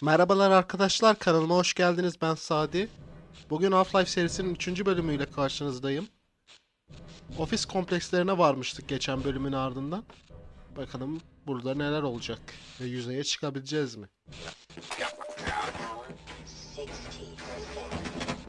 Merhabalar arkadaşlar kanalıma hoş geldiniz ben Sadi. Bugün Half-Life serisinin 3. bölümüyle karşınızdayım. Ofis komplekslerine varmıştık geçen bölümün ardından. Bakalım burada neler olacak ve yüzeye çıkabileceğiz mi?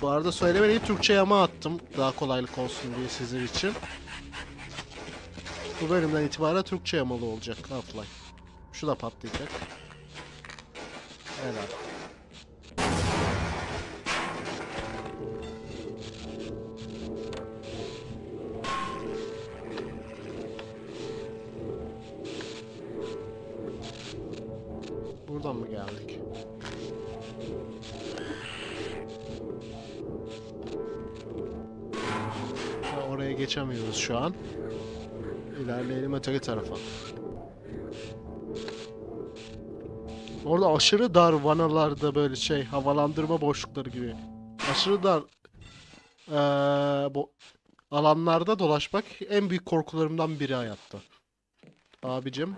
Bu arada söylemeyi Türkçe yama attım daha kolaylık olsun diye sizin için. Bu bölümden itibaren Türkçe yamalı olacak Half-Life. Şu da patlayacak. Helal. Buradan mı geldik? Ha, oraya geçemiyoruz şu an. İlerleyelim öteki tarafa. Orada aşırı dar vanalarda böyle şey havalandırma boşlukları gibi. Aşırı dar eee, bu alanlarda dolaşmak en büyük korkularımdan biri hayatta. Abicim.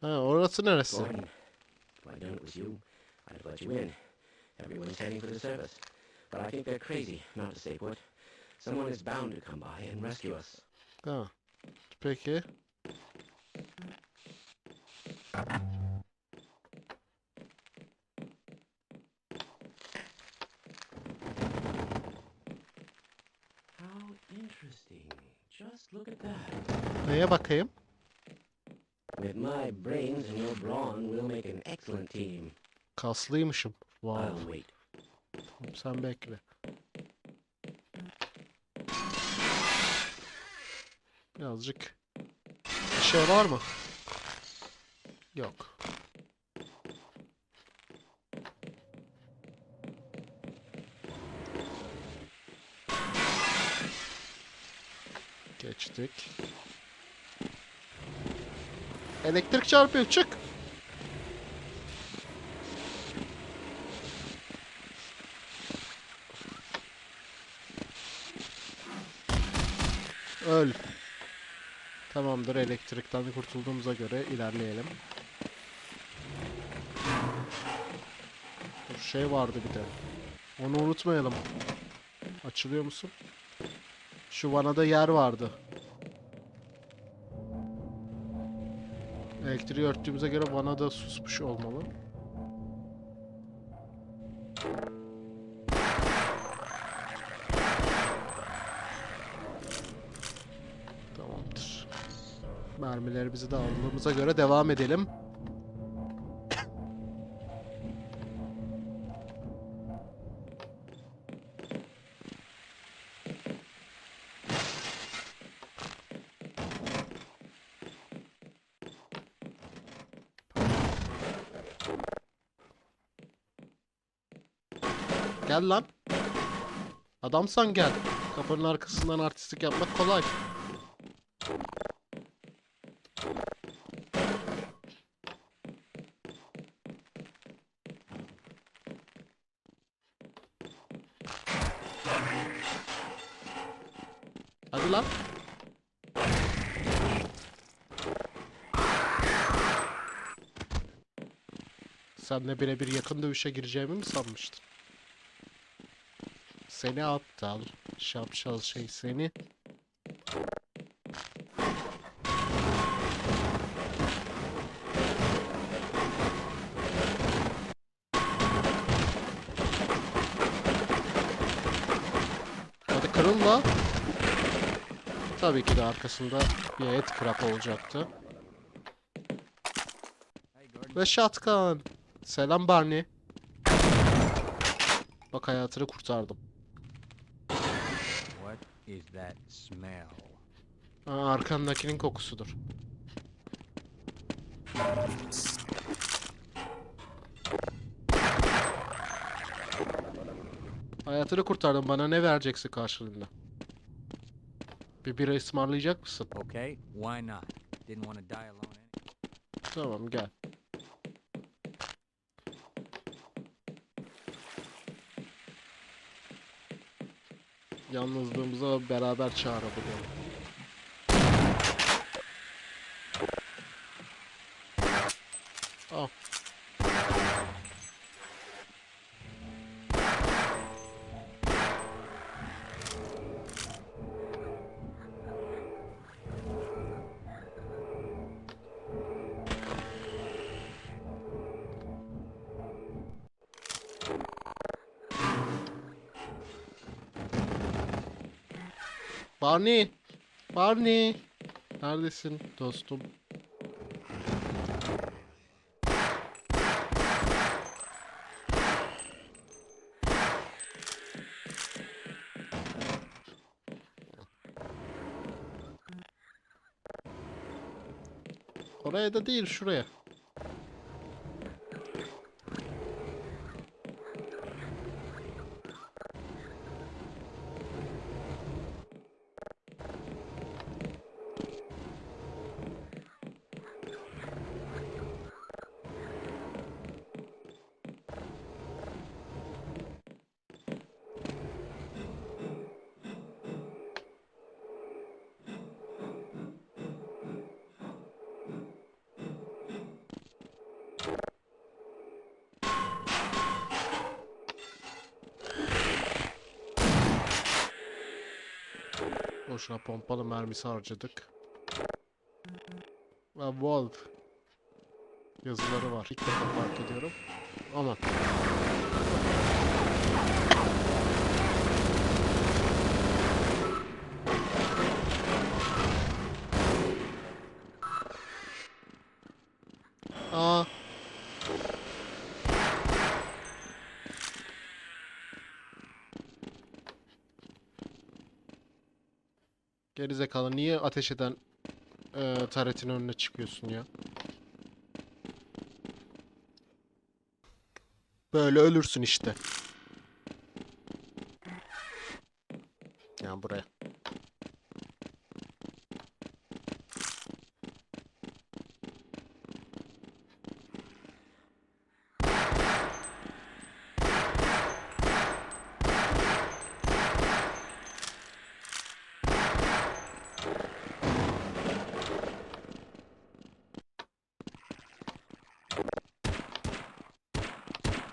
Ha, orası neresi? Everyone's heading for the surface. But I think they're crazy not to stay put. Someone is bound to come by and rescue us. Ha. Peki. Neye bakayım? With my brains and your brawn, we'll make an excellent team. Kaslıymışım. Wow. I'll wait. Sen bekle. Birazcık bir şey var mı? Yok. Geçtik. Elektrik çarpıyor çık. Öl. Tamamdır elektrikten kurtulduğumuza göre ilerleyelim. Şey vardı bir de. Onu unutmayalım. Açılıyor musun? Şu vanada yer vardı. Elektriği örttüğümüze göre vanada susmuş olmalı. Tamamdır. Mermilerimizi de aldığımıza göre devam edelim. Gel lan. Adamsan gel. Kapının arkasından artistlik yapmak kolay. Hadi lan. Senle birebir yakın dövüşe gireceğimi mi sanmıştın? Seni aptal, şapşal şey seni. Hadi kırıl la. Tabii ki de arkasında bir et krap olacaktı. Ve shotgun. Selam Barney. Bak hayatını kurtardım. İs that smell? Aa, arkandakinin kokusudur. Hayatını kurtardım. Bana ne vereceksin karşılığında? Bir bira ısmarlayacak mısın? Okay, why not? Didn't want to die alone. Tamam gel. Yalnızlığımıza beraber çağırabilirim. Barney! Barney! Neredesin dostum? Oraya da değil şuraya. Boşuna pompalı mermisi harcadık. Ve Wolf yazıları var. İlk defa fark ediyorum. Aman. Aa. Gerizekalı niye ateş eden eee taretin önüne çıkıyorsun ya? Böyle ölürsün işte. Ya buraya.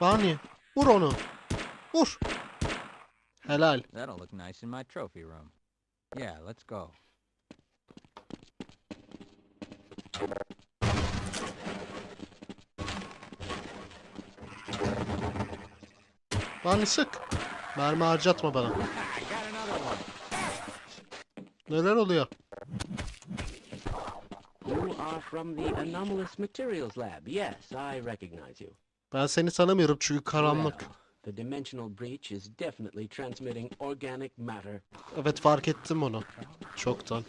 Barney, vur onu. Vur. Helal. That'll look nice in my trophy room. Yeah, let's go. Barney sık. Mermi harcatma bana. Neler oluyor? You are from the Anomalous Materials Lab. Yes, I recognize you. Ben seni tanımıyorum çünkü karanlık. Well, the dimensional breach is definitely transmitting organic matter. Evet fark ettim onu. Çoktan.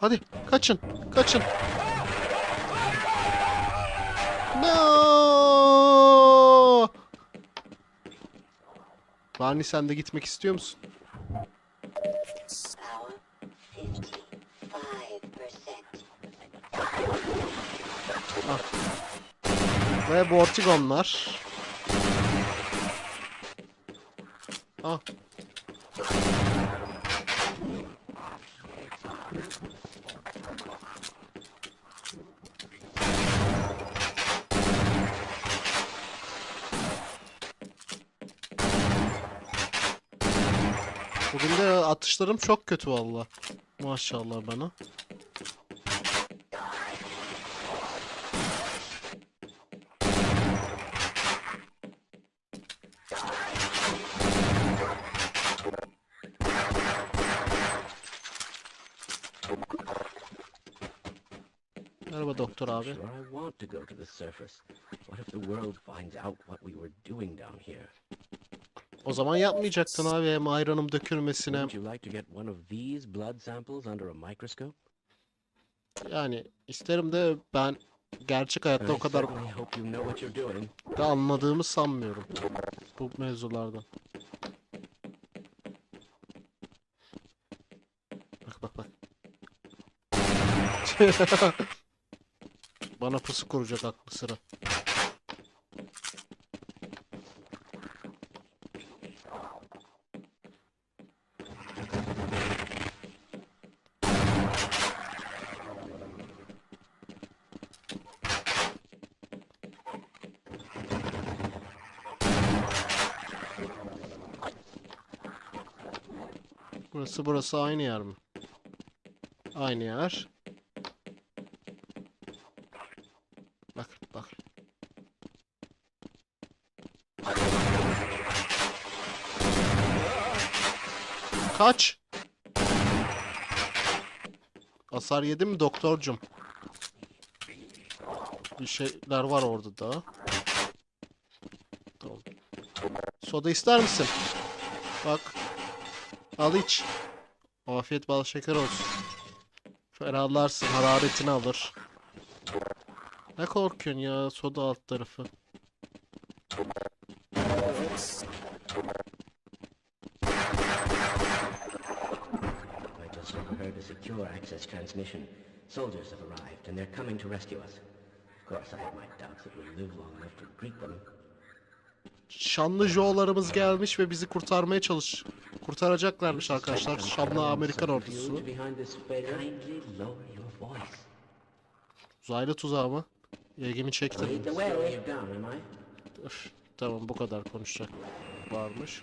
Hadi kaçın. Kaçın. No! Barney sen de gitmek istiyor musun? Ve Vortigonlar. Ah. Bugün de atışlarım çok kötü valla. Maşallah bana. Doktor abi. Sure, I want to go to the surface. What if the world finds out what we were doing down here? O zaman yapmayacaktın abi hem ayranım dökülmesine. Wouldn't you like to get one of these blood samples under a microscope? Yani isterim de ben gerçek hayatta o kadar da anladığımı sanmıyorum bu mevzulardan. Bak bak bak. Bana pusu kuracak aklı sıra. Burası burası aynı yer mi? Aynı yer. Kaç. Hasar yedi mi doktorcum? Bir şeyler var orada da. Soda ister misin? Bak. Al iç. Afiyet bal şeker olsun. Ferahlarsın, hararetini alır. Ne korkuyorsun ya soda alt tarafı. I just overheard a secure access transmission. Soldiers have arrived, and they're coming to rescue us. Of course, I have my doubts that we'll live long enough to greet them. Şanlı Joe'larımız gelmiş ve bizi kurtarmaya çalış. Kurtaracaklarmış arkadaşlar. Şanlı Amerikan ordusu. Uzaylı tuzağı mı? İlgimi çekti. Üf, tamam bu kadar konuşacak varmış.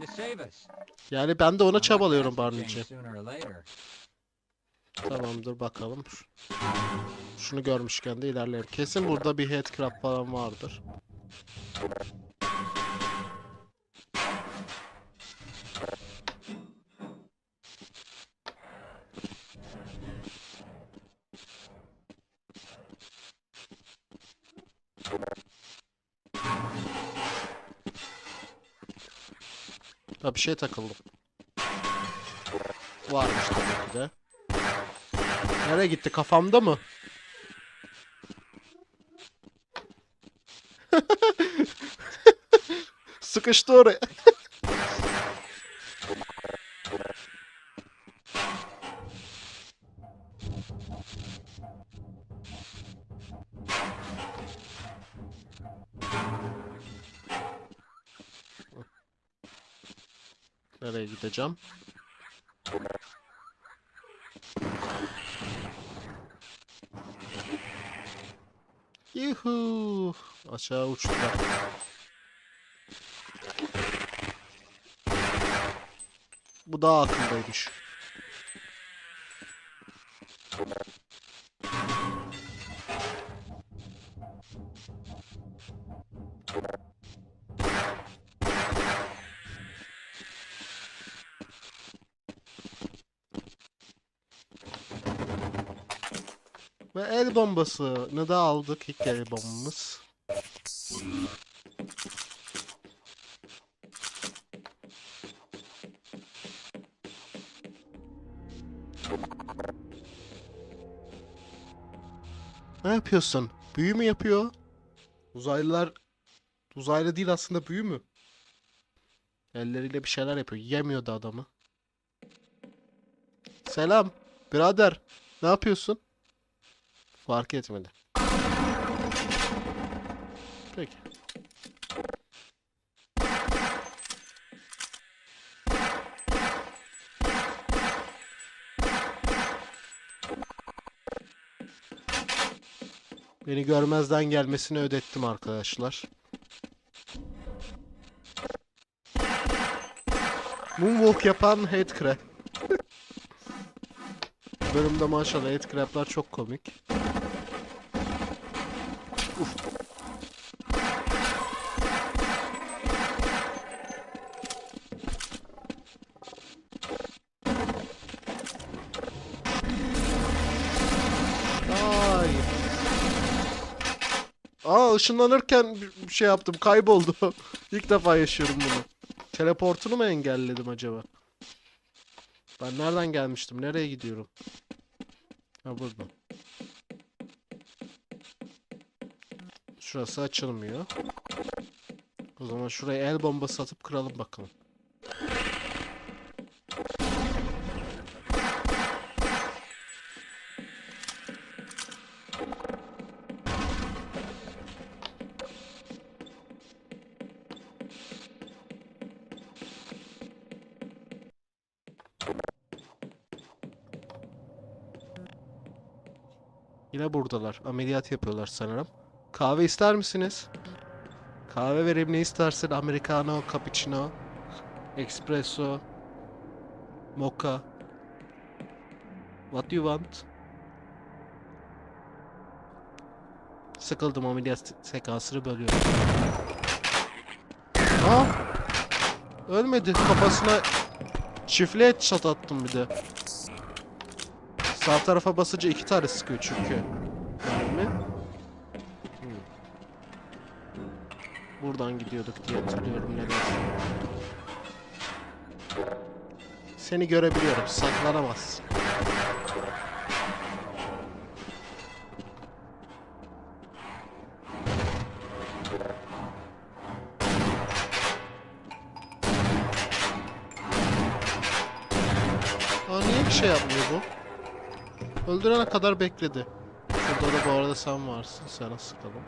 to save us. Yani ben de ona çabalıyorum later. Tamamdır bakalım. Şunu görmüşken de ilerleyelim. Kesin burada bir headcrab falan vardır. Ha bir şey takıldım. Varmış tabii ki de. Nereye gitti? Kafamda mı? Sıkıştı oraya. Gideceğim? Yuhu. Aşağı uçtular. Bu daha akıllıymış. Ve el bombasını da aldık ilk el bombamız. Ne yapıyorsun? Büyü mü yapıyor? Uzaylılar uzaylı değil aslında büyü mü? Elleriyle bir şeyler yapıyor. Yemiyordu adamı. Selam. Birader. Ne yapıyorsun? Fark etmedi. Peki. Beni görmezden gelmesini ödettim arkadaşlar. Moonwalk yapan headcrab. Bölümde maşallah headcrab'lar çok komik. Aa ışınlanırken bir şey yaptım. Kayboldu. İlk defa yaşıyorum bunu. Teleportunu mu engelledim acaba? Ben nereden gelmiştim? Nereye gidiyorum? Ha burada. Şurası açılmıyor. O zaman şuraya el bombası atıp kıralım bakalım. Yine buradalar. Ameliyat yapıyorlar sanırım. Kahve ister misiniz? Kahve vereyim ne istersin? Americano, cappuccino, espresso, mocha. What do you want? Sıkıldım ameliyat sekansını bölüyorum. Aa! Ölmedi. Kafasına çiftli headshot attım bir de. Sağ tarafa basınca iki tane sıkıyor çünkü. Mermi. Hmm. Buradan gidiyorduk diye hatırlıyorum nedense. Seni görebiliyorum. Saklanamazsın. Öldürene kadar bekledi. Şurada da bu arada sen varsın. Sana sıkalım.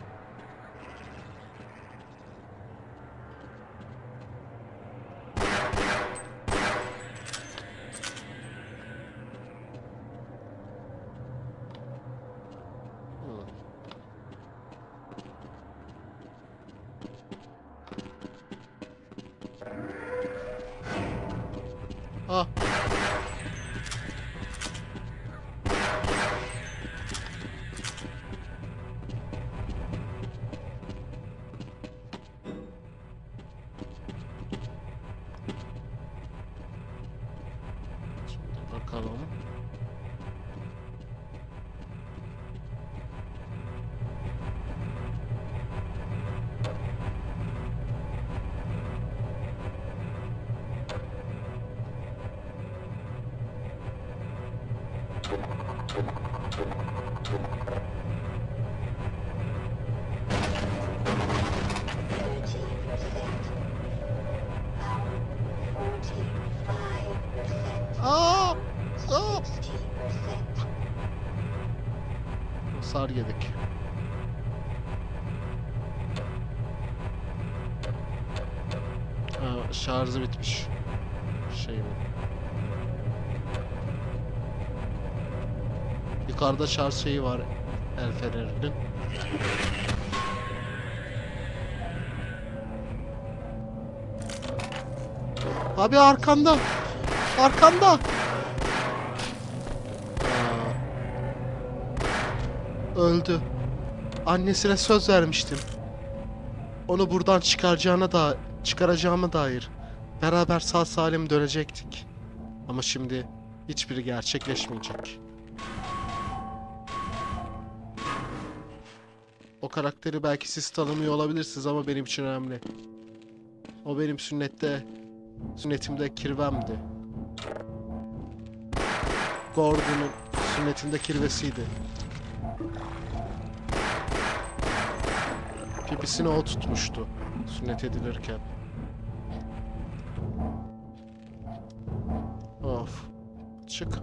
Hasar yedik. Ha, şarjı bitmiş. Şey mi? Yukarıda şarj şeyi var. El fenerinin. Abi arkanda. Arkanda. Öldü. Annesine söz vermiştim. Onu buradan çıkaracağına da çıkaracağıma dair. Beraber sağ salim dönecektik. Ama şimdi hiçbiri gerçekleşmeyecek. O karakteri belki siz tanımıyor olabilirsiniz ama benim için önemli. O benim sünnette, sünnetimde kirvemdi. Gordon'un sünnetinde kirvesiydi. Pipisini o tutmuştu sünnet edilirken. Of. Çık.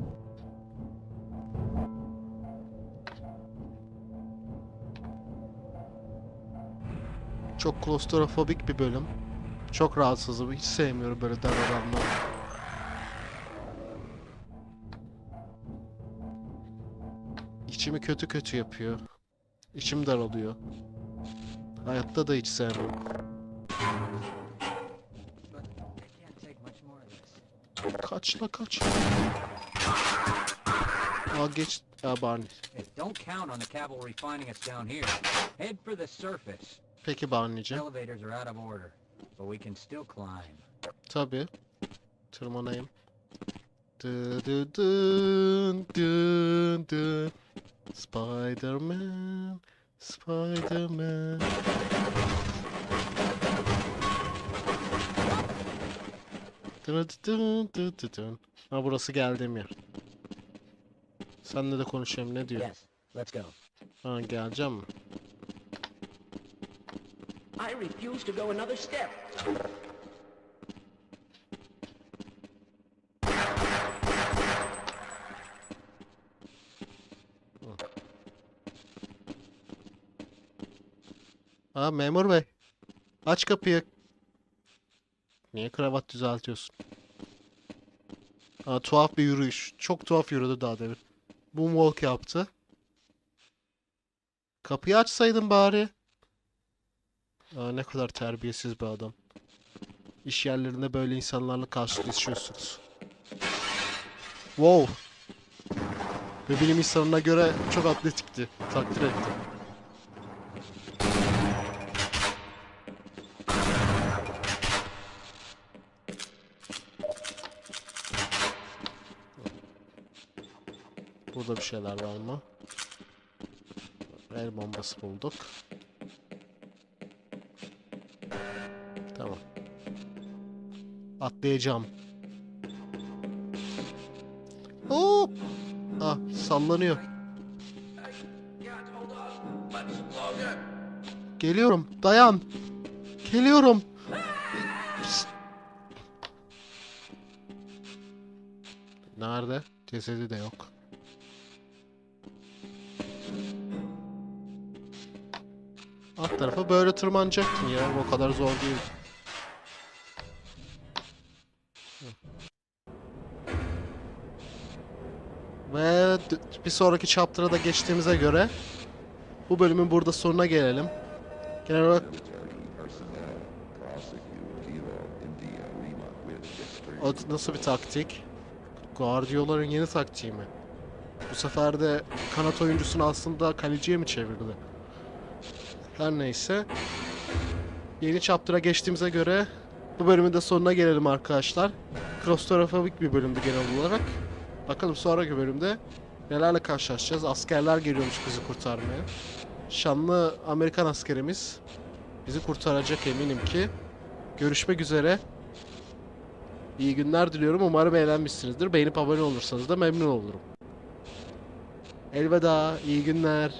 Çok klostrofobik bir bölüm. Çok rahatsızım. Hiç sevmiyorum böyle dar alanlar. İçimi kötü kötü yapıyor. İçim daralıyor. Hayatta da hiç sevmem. But I can't take much more of this. Kaç la kaç. Aa geç. Ya Barney. Hey, don't count on the cavalry finding us down here. Head for the surface. Peki Barney'cim. Elevators are out of order, but we can still climb. Tabii. Tırmanayım. Dı dı dın dın dın. Spider-Man. Spider-Man. Ha burası geldiğim yer. Seninle de konuşayım ne diyor? Yes, let's go. Ha geleceğim mi? I refuse to go another step. Ha memur bey. Aç kapıyı. Niye kravat düzeltiyorsun? Ha tuhaf bir yürüyüş. Çok tuhaf yürüdü daha demin. Moonwalk yaptı. Kapıyı açsaydın bari. Aa, ne kadar terbiyesiz bir adam. İş yerlerinde böyle insanlarla karşılaşıyorsunuz. Wow. Ve bilim insanına göre çok atletikti. Takdir ettim. Burada bir şeyler var mı? El bombası bulduk. Tamam. Atlayacağım. Hop! Ah sallanıyor. Geliyorum. Dayan. Geliyorum. Psst. Nerede? Cesedi de yok. Alt tarafa böyle tırmanacaktın ya. O kadar zor değil. Ve bir sonraki chapter'a da geçtiğimize göre bu bölümün burada sonuna gelelim. Genel olarak o nasıl bir taktik? Guardiola'nın yeni taktiği mi? Bu sefer de kanat oyuncusunu aslında kaleciye mi çevirdi? Her neyse. Yeni chapter'a geçtiğimize göre bu bölümün de sonuna gelelim arkadaşlar. Klostrofobik bir bölümdü genel olarak. Bakalım sonraki bölümde nelerle karşılaşacağız. Askerler geliyormuş bizi kurtarmaya. Şanlı Amerikan askerimiz bizi kurtaracak eminim ki. Görüşmek üzere. İyi günler diliyorum. Umarım eğlenmişsinizdir. Beğenip abone olursanız da memnun olurum. Elveda. iyi günler.